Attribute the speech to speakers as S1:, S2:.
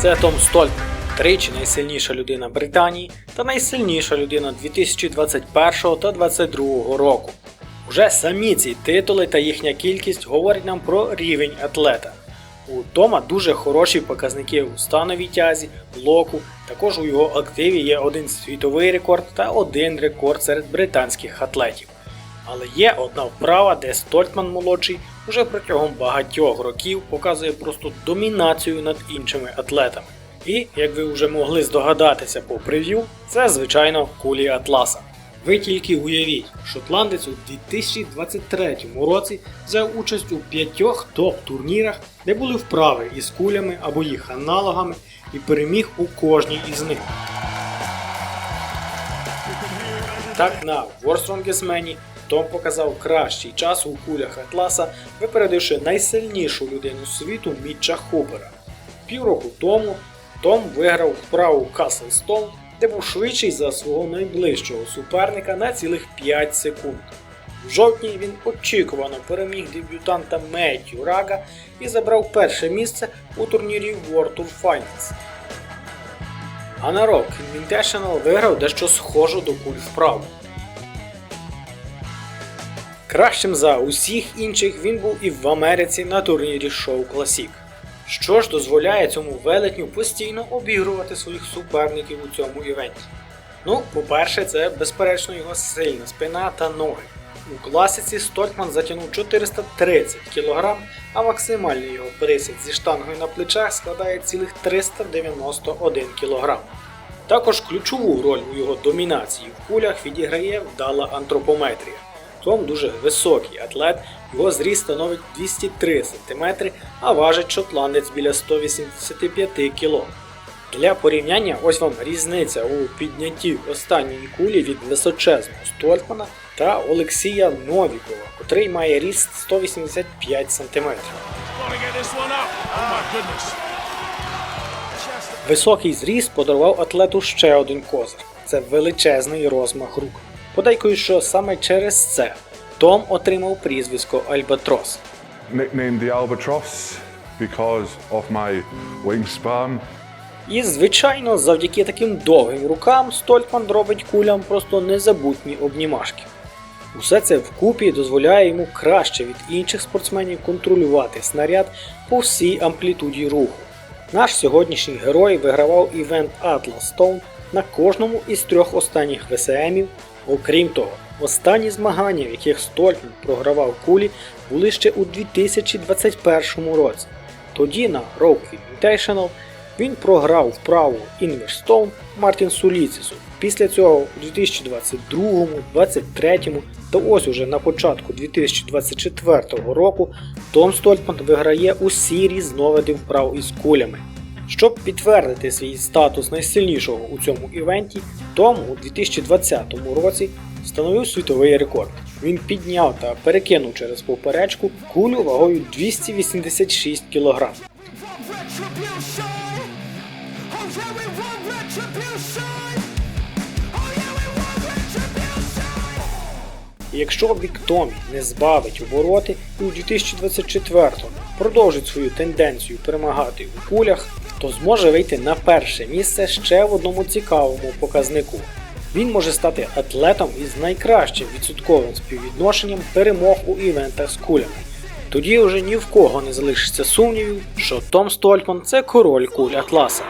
S1: Це Том Стольтман, тричі найсильніша людина Британії та найсильніша людина 2021 та 2022 року. Уже самі ці титули та їхня кількість говорять нам про рівень атлета. У Тома дуже хороші показники у становій тязі, блоку, також у його активі є один світовий рекорд та один рекорд серед британських атлетів. Але є одна вправа, де Стольтман молодший уже протягом багатьох років показує просто домінацію над іншими атлетами. І, як ви вже могли здогадатися по прев'ю, це звичайно кулі Атласа. Ви тільки уявіть, шотландець у 2023 році взяв участь у п'ятьох топ-турнірах, де були вправи із кулями або їх аналогами, і переміг у кожній із них. Так на Man Том показав кращий час у кулях Атласа, випередивши найсильнішу людину світу Мітча Хупера. Півроку тому Том виграв вправу Castle Stone, де був швидший за свого найближчого суперника на цілих 5 секунд. В жовтні він очікувано переміг дебютанта Меттю Рага і забрав перше місце у турнірі World Tour Finals. А на Rock Invitational виграв дещо схожу до куль вправу. Кращим за усіх інших він був і в Америці на турнірі Show Classic. Що ж дозволяє цьому велетню постійно обігрувати своїх суперників у цьому івенті? Ну, по-перше, це безперечно його сильна спина та ноги. У класиці Стольтман затягнув 430 кг, а максимальний його присід зі штангою на плечах складає цілих 391 кг. Також ключову роль у його домінації в кулях відіграє вдала антропометрія. Том дуже високий атлет, його зріст становить 203 см, а важить шотландець біля 185 кг. Для порівняння ось вам різниця у піднятті останньої кулі від височезного Стольтмана та Олексія Новікова, котрий має ріст 185 см. Високий зріст подарував атлету ще один козир це величезний розмах рук. Подейкую, що саме через це Том отримав прізвисько Альбатрос.
S2: nicknamed the Albatross because of my wingspan.
S1: І, звичайно, завдяки таким довгим рукам Стольтман робить кулям просто незабутні обнімашки. Усе це вкупі дозволяє йому краще від інших спортсменів контролювати снаряд по всій амплітуді руху. Наш сьогоднішній герой вигравав івент Atlas Stone на кожному із трьох останніх ВСМів. Окрім того, останні змагання, в яких Стольтман програвав кулі, були ще у 2021 році. Тоді на Rogue Invitational він програв вправу Інверстон Мартін Суліцису. Після цього у 2022, 2023 та ось уже на початку 2024 року Том Стольтман виграє усі різновиди вправ із кулями. Щоб підтвердити свій статус найсильнішого у цьому івенті, Том у 2020 році встановив світовий рекорд. Він підняв та перекинув через поперечку кулю вагою 286 кг. якщо бік Томі не збавить обороти і у 2024-му продовжить свою тенденцію перемагати у кулях, то зможе вийти на перше місце ще в одному цікавому показнику. Він може стати атлетом із найкращим відсотковим співвідношенням перемог у івентах з кулями. Тоді вже ні в кого не залишиться сумнівів, що Том Стольтман це король куль Атласа.